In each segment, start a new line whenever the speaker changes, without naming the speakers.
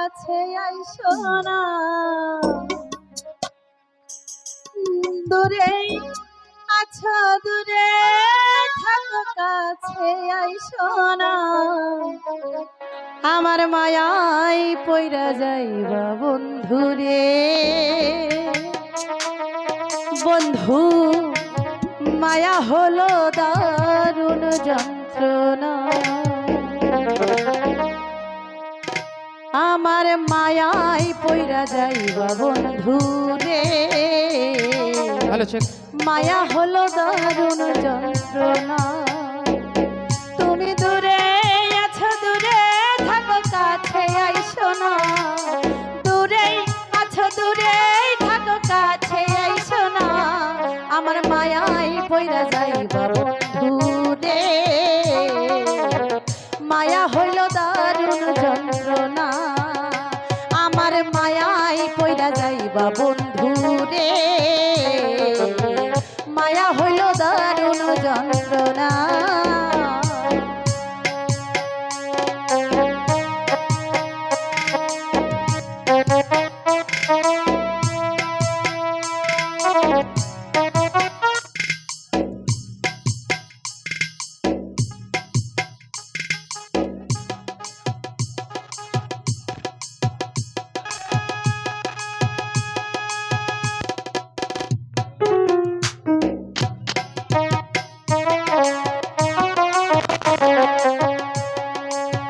কাছে আইসো না। দূরে আছো, দূরে থাকো, কাছে আইসো না। আমার মায়াই পইরা যাইবা বন্ধুরে বন্ধু, মায়া হলো দারুণ যন্ত্রণা। আমার মায়াই পইরা যাইবা বন্ধু রে। মায়া হলো দারুণ যন্ত্রণা। তুমি দূরে আছো দূরে থাকো কাছে আইসো না। বন্ধু রে। মায়া হইল দারুণ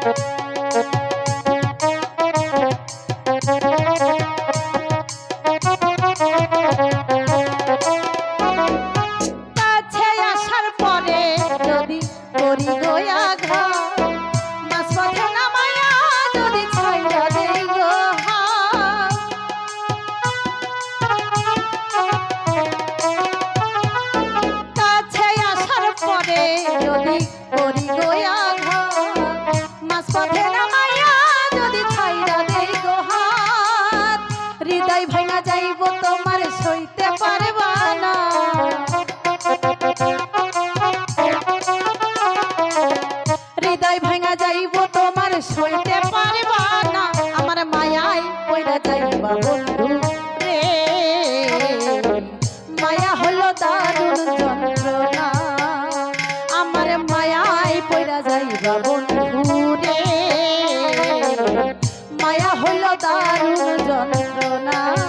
যন্ত্রণা কাছে হৃদয় ভাঙা যাইব, তোমার সইতে পারবা না। হৃদয় ভাঙা যাইব, তোমার সইতে পারবা না। আমার মায়াই পয়রা যাইবা বন্ধু রে। মায়া হলো দারুণ যন্ত্রণা। আমার মায়াই পয়রা যাইবা বন্ধু। দারুণ যন্ত্রণা।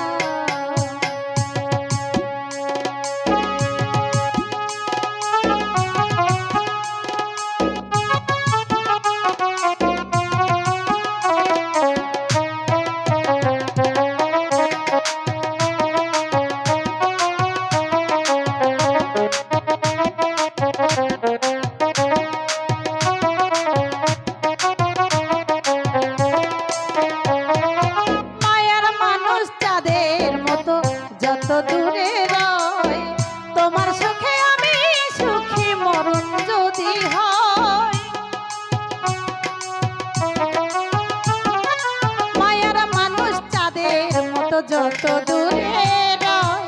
যত দূরে রয়। তোমার সুখে আমি সুখী মরণ যদি হয়। মায়ার মানুষ চাঁদের মতো যত দূরে রয়।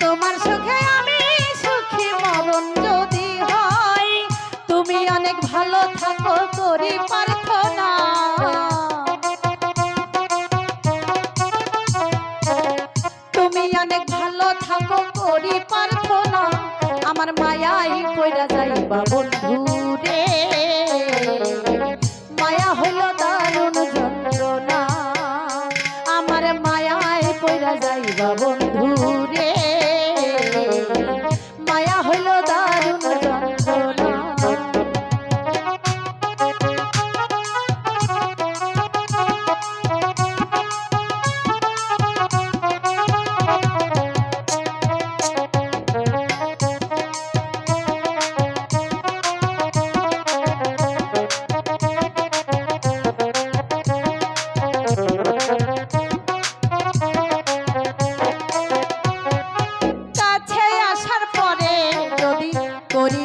তোমার সুখে আমি সুখী মরণ যদি হয়। তুমি অনেক ভালো থাকো যাইবা বন্ধু করি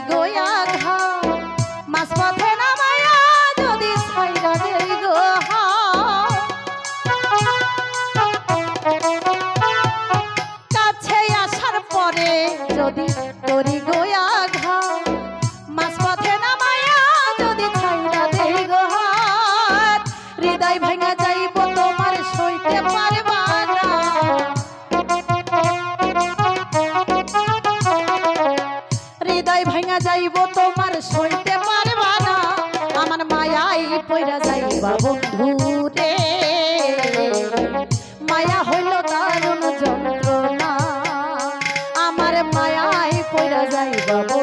ময়রা যাই বাবু ঘুরে মায়া হইল দারুণ যন্ত্রণা। আমার মায়াই পয়রা যাই বাবু